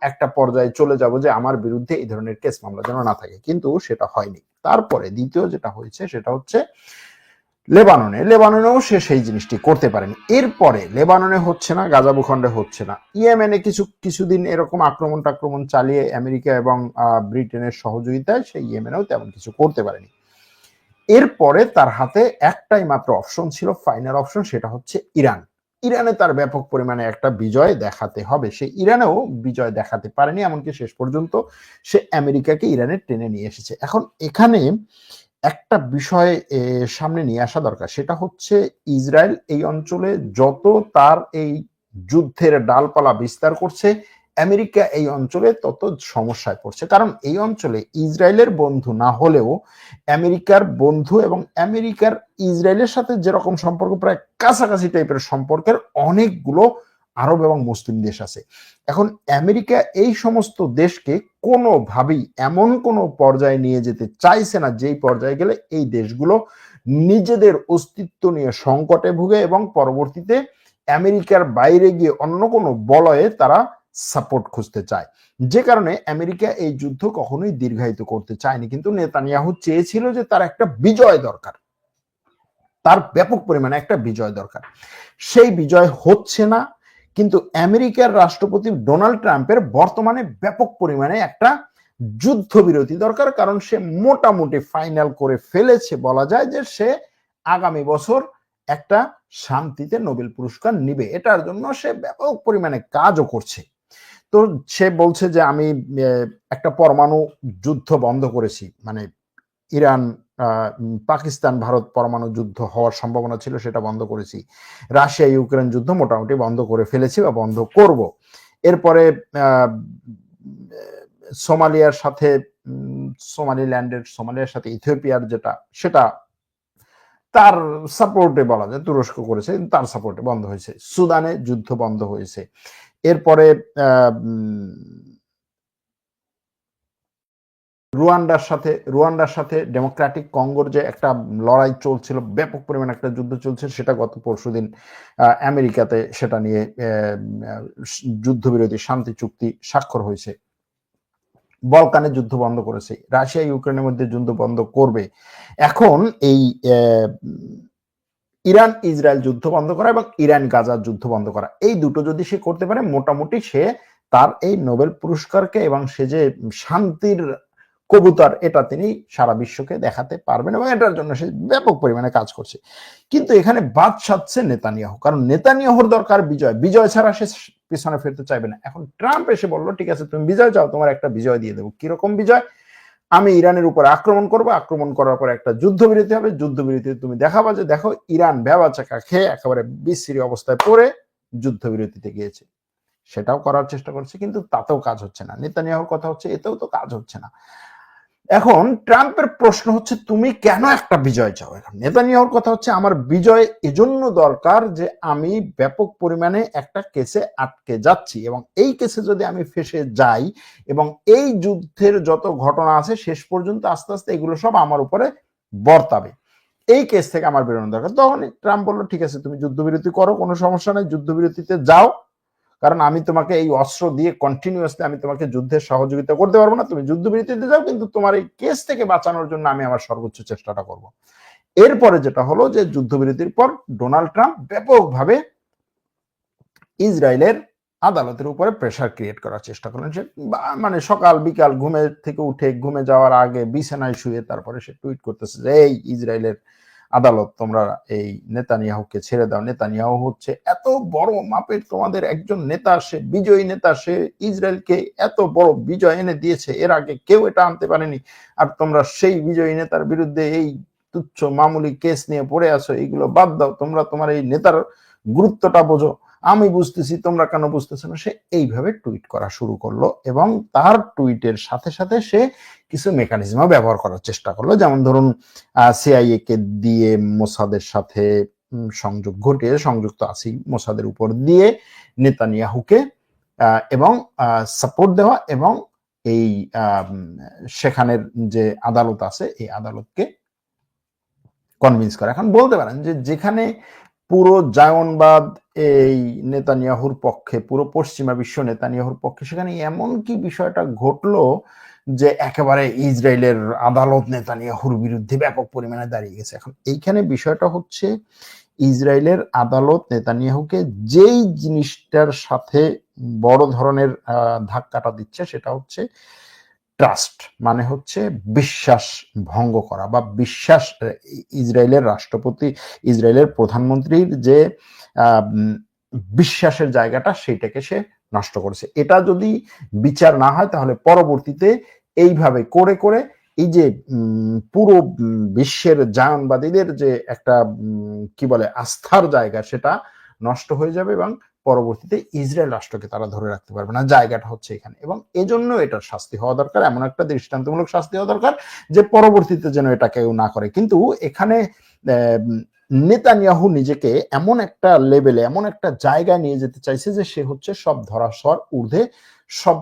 একটা পর্যায়ে চলে যাব যে আমার বিরুদ্ধে এই ধরনের কেস মামলা যেন না থাকে। কিন্তু সেটা হয়নি। তারপরে দ্বিতীয় যেটা হয়েছে সেটা হচ্ছে লেবাননে। লেবাননেও সে সেই জিনিসটি করতে পারেনি। এরপরে লেবাননে হচ্ছে না গাজা ভূখণ্ডে হচ্ছে না। ইয়েমেনে কিছু, কিছুদিন এরকম আক্রমণ টাক্রমণ চালিয়ে আমেরিকা এবং ব্রিটেনের সহযোগিতায় সে ইয়েমেনেও তেমন কিছু করতে পারেনি। এরপরে তার হাতে একটাই মাত্র অপশন ছিল ফাইনাল অপশন সেটা হচ্ছে ইরান। ইরানে তার ব্যাপক পরিমাণে একটা বিজয় দেখাতে হবে। সে ইরানেও বিজয় দেখাতে পারেনি, এমনকি শেষ পর্যন্ত সে আমেরিকাকে ইরানে টেনে নিয়ে এসেছে। এখন এখানে একটা বিষয় সামনে নিয়ে আসা দরকার। সেটা হচ্ছে ইসরায়েল এই অঞ্চলে যত তার এই যুদ্ধের ডালপালা বিস্তার করছে আমেরিকা এই অঞ্চলে তত সমস্যায় পড়ছে। কারণ এই অঞ্চলে ইসরায়েলের বন্ধু না হলেও আমেরিকার বন্ধু এবং আমেরিকার ইসরায়েলের সাথে যেরকম সম্পর্ক, প্রায় কাছাকাছি টাইপের সম্পর্কের অনেকগুলো আরব এবং মুসলিম দেশ আছে। এখন আমেরিকা এই সমস্ত দেশকে কোনোভাবেই এমন কোনো পর্যায়ে নিয়ে যেতে চাইছে না, যেই পর্যায়ে গেলে এই দেশগুলো নিজেদের অস্তিত্ব নিয়ে সংকটে ভুগে এবং পরবর্তীতে আমেরিকার বাইরে গিয়ে অন্য কোনো বলয়ে তারা সাপোর্ট খুঁজতে চায়। যে কারণে আমেরিকা এই যুদ্ধ কখনোই দীর্ঘায়িত করতে চায়নি। কিন্তু নেতানিয়াহু চেয়েছিল যে তার একটা বিজয় দরকার। তার ব্যাপক পরিমাণে একটা বিজয় দরকার। সেই বিজয় হচ্ছে না, কিন্তু আমেরিকার রাষ্ট্রপতি ডোনাল্ড ট্রাম্পের বর্তমানে ব্যাপক পরিমাণে একটা যুদ্ধবিরতি দরকার। কারণ সে মোটামুটি ফাইনাল করে ফেলেছে বলা যায় যে সে আগামী বছর একটা শান্তিতে নোবেল পুরস্কার নিবে। এটার জন্য সে ব্যাপক পরিমাণে কাজও করছে। তো সে বলছে যে আমি একটা পরমাণু যুদ্ধ বন্ধ করেছি। মানে ইরান পাকিস্তান, ভারত পরমাণু যুদ্ধ হওয়ার সম্ভাবনা ছিল, সেটা বন্ধ করেছি। রাশিয়া, ইউক্রেন যুদ্ধ মোটামুটি বন্ধ করে ফেলেছি বা বন্ধ করব। এরপরে সোমালিয়ার সাথে সোমালিল্যান্ডের, সোমালিয়ার সাথে ইথিওপিয়ার যেটা, সেটা তার সাপোর্টে বলা যায় তুরস্ক করেছে তার সাপোর্টে বন্ধ হয়েছে। সুদানে যুদ্ধ বন্ধ হয়েছে। এরপরে রুয়ান্ডার সাথে রুয়ান্ডার সাথে ডেমোক্রেটিক কঙ্গোর যে একটা লড়াই চলছিল ব্যাপক পরিমাণে একটা যুদ্ধ চলছে সেটা গত পরশুদিন আহ, আমেরিকাতে সেটা নিয়ে যুদ্ধবিরতি শান্তি চুক্তি স্বাক্ষর হয়েছে। বলকানে যুদ্ধ বন্ধ করেছে। রাশিয়া ইউক্রেনের মধ্যে যুদ্ধ বন্ধ করবে। এখন এই ইরান ইসরায়েল যুদ্ধ বন্ধ করা এবং ইরান গাজার যুদ্ধ বন্ধ করা, এই দুটো যদি সে করতে পারে, মোটামুটি সে তার এই নোবেল পুরস্কারকে এবং সে যে শান্তির কবুতর, এটা তিনি সারা বিশ্বকে দেখাতে পারবেন এবং এটার জন্য সে ব্যাপক পরিমাণে কাজ করছে। কিন্তু এখানে বাদ সাধছে নেতানিয়াহু, কারণ নেতানিয়াহুর দরকার বিজয়। বিজয় ছাড়া সে পিছনে ফিরতে চাইবে না। এখন ট্রাম্প এসে বলল, ঠিক আছে, তুমি বিজয় চাও, তোমার একটা বিজয় দিয়ে দেবো। কীরকম বিজয়? আমি ইরানের উপর আক্রমণ করব। আক্রমণ করার পর একটা যুদ্ধবিরতি হবে। যুদ্ধবিরতি তুমি দেখাবা যে, দেখো, ইরান ভেবা চাকা খেয়ে একেবারে বিশ্রী অবস্থায় পড়ে যুদ্ধবিরতিতে গিয়েছে। সেটাও করার চেষ্টা করছে, কিন্তু তাতেও কাজ হচ্ছে না। নেতানিয়াহুর কথা হচ্ছে, এতেও তো কাজ হচ্ছে না। এখন ট্রাম্পের প্রশ্ন হচ্ছে, তুমি কেন একটা বিজয় চাও? এখন নেতানিয়াহুর কথা হচ্ছে, আমার বিজয় এজন্য দরকার যে আমি ব্যাপক পরিমাণে একটা কেসে আটকে যাচ্ছি এবং এই কেসে যদি আমি ফেসে যাই এবং এই যুদ্ধের যত ঘটনা আছে, শেষ পর্যন্ত আস্তে আস্তে এগুলো সব আমার উপরে বর্তাবে। এই কেস থেকে আমার বেরোনো দরকার। তখন ট্রাম্প বলল, ঠিক আছে, তুমি যুদ্ধবিরতি করো, কোনো সমস্যা নেই, যুদ্ধবিরতিতে যাও। কারণ আমি তোমাকে এই অস্ত্র দিয়ে কন্টিনিউয়াসলি আমি তোমাকে যুদ্ধের সহযোগিতা করতে পারব না। তুমি যুদ্ধবিরতিতে যাও, কিন্তু তোমার এই কেস থেকে বাঁচানোর জন্য আমি আমার সর্বোচ্চ চেষ্টাটা করব। এরপরে যেটা হলো যে যুদ্ধবিরতির পর ডোনাল্ড ট্রাম্প ব্যাপকভাবে ইসরায়েলের আদালতের উপরে প্রেসার ক্রিয়েট করার চেষ্টা করলেন। সে মানে সকাল, বিকাল ঘুমে থেকে উঠে, ঘুমে যাওয়ার আগে বিছানায় শুয়ে তারপরে সে টুইট করতেছে যে, এই ইসরায়েলের আদালত, তোমরা এই নেতানিয়াহুকে ছেড়ে দাও। নেতানিয়াহু হচ্ছে এত বড় মাপের তোমাদের একজন নেতা, সে বিজয়ী নেতা, সে ইসরায়েলকে এত বড় বিজয় এনে দিয়েছে, এর আগে কেউ এটা আনতে পারেনি। আর তোমরা সেই বিজয়ী নেতার বিরুদ্ধে এই তুচ্ছ মামুলি কেস নিয়ে পড়ে আছো, এইগুলো বাদ দাও। তোমরা তোমার এই নেতার গুরুত্বটা বোঝো। আমি বুঝতেছি, তোমরা কেন বুঝতেছো না? সে এইভাবে টুইট করা শুরু করল এবং তার টুইটের সাথে সাথে সে কিছু মেকানিজমও ব্যবহার করার চেষ্টা করল। যেমন ধরুন সিআইএ কে দিয়ে মোসাদের সাথে সংযোগ ঘটিয়ে সংযুক্ত আসি মোসাদের উপর দিয়ে নেতানিয়াহুকে এবং সাপোর্ট দেওয়া এবং এই সেখানের যে আদালত আছে, এই আদালতকে কনভিন্স করা। এখন বলতে পারেন যে যেখানে পুরো জায়নবাদ এই নেতানিয়াহুর পক্ষে, পুরো পশ্চিমা বিশ্ব নেতানিয়াহুর পক্ষে, সেখানে এমন কি বিষয়টা ঘটলো যে একেবারে ইসরায়েলের আদালত নেতানিয়াহুর বিরুদ্ধে ব্যাপক পরিমাণে দাঁড়িয়ে গেছে? এখন এইখানে বিষয়টা হচ্ছে ইসরায়েলের আদালত নেতানিয়াহুকে যেই জিনিসটার সাথে বড় ধরনের ধাক্কাটা দিচ্ছে সেটা হচ্ছে ট্রাস্ট মানে হচ্ছে বিশ্বাস ভঙ্গ করা বা বিশ্বাস, ইসরায়েলের রাষ্ট্রপতি, ইসরায়েলের প্রধানমন্ত্রীর যে বিশ্বাসের জায়গাটা সেইটাকে সে নষ্ট করেছে। এটা যদি বিচার না হয় তাহলে পরবর্তীতে এইভাবে করে করে এই যে পুরো বিশ্বের জায়নবাদীদের যে একটা কি বলে, আস্থার জায়গা সেটা নষ্ট হয়ে যাবে এবং পরবর্তীতে ইসরায়েল রাষ্ট্রকে তারা ধরে রাখতে পারবে না, জায়গাটা হচ্ছে এখানে। এবং এজন্য এটার শাস্তি হওয়া দরকার, এমন একটা দৃষ্টান্তমূলক শাস্তি হওয়া দরকার যে পরবর্তীতে যেন এটা কেউ না করে। কিন্তু এখানে নেতানিয়াহু নিজেকে এমন একটা লেভেলে, এমন একটা জায়গায় নিয়ে যেতে চাইছে যে সে হচ্ছে সব ধরাশর, ঊর্ধ্বে সব